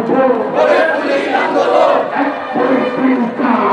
ভাই প্রভু এক দুই তিন চার